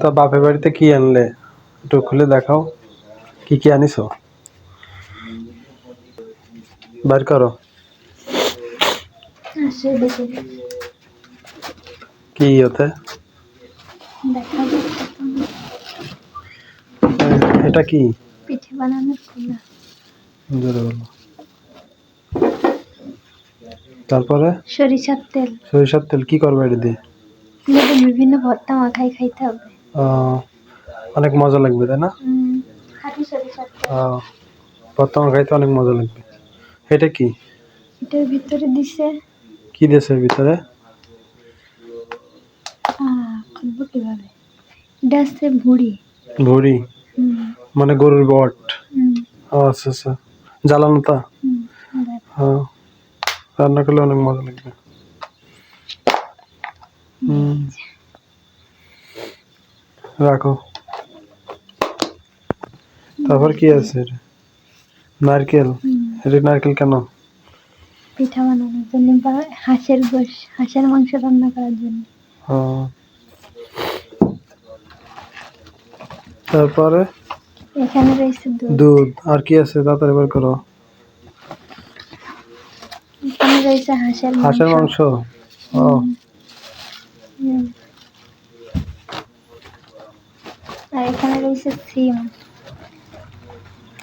তা বাপের বাড়িতে কি আনলে? একটু খুলে দেখাও। কি কি আনিছো? বের করো। কি ওতে এটা কি? পিঠে বানানোর জোরে বলো তারপরে? সরিষার তেল। সরিষার তেল কি করবে এটা দিয়ে বিভিন্ন ভর্তা মাখাই খাইতে হবে। অনেক মজা লাগবে তাই না? বর্তমান খাইতে অনেক মজা লাগবে। এটা কি? এটার ভিতরে দিছে। কি দেশের ভিতরে? খুলবো কীভাবে? এটা ভুড়ি। ভুড়ি? মানে গরুর বট? আচ্ছা আচ্ছা। জ্বালানো তা? হ্যাঁ রান্না করলে অনেক মজা লাগবে। রাখো। তারপর কি আছে? নারকেল। এটা নারকেল কেন? পিঠা বানানোর জন্য বা হাঁসের গোশ হাঁসের মাংস রান্না করার জন্য। তারপরে? এখানে রয়েছে দুধ। দুধ। আর কি আছে? তাড়াতাড়ি বের করো। এখানে রয়েছে হাঁসের হাঁসের মাংস? ও। আর এখানে রয়েছে সিম।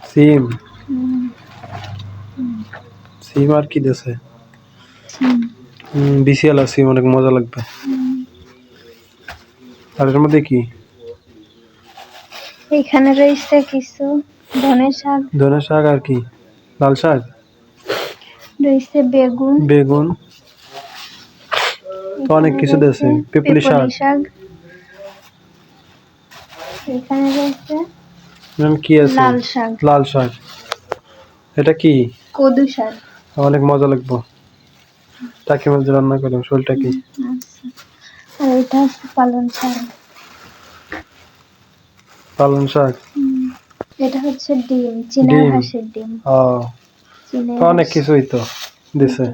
সিম? সিম আর কি দেশে? বিসিয়ালা সিম অনেক মজা লাগবে। আর এর মধ্যে কি? এখানে রয়েছে কিছু ধনে শাক। ধনে শাক আর কি? লাল শাক? রয়েছে বেগুন। বেগুন। তো অনেক কিছু দিয়েছে পিপলি শাক। শাক। এখানে রয়েছে কি আছে? লাল শাক। লাল শাক। এটা কি? কদু শাক। অনেক মজা লাগবে। টাকি মাছ রান্না করলাম শোলটা কি? আচ্ছা। আর এটা হচ্ছে পালং শাক। শাক? এটা হচ্ছে ডিম চীনা হাঁসের ডিম। ও অনেক কিছুই তো দিছে।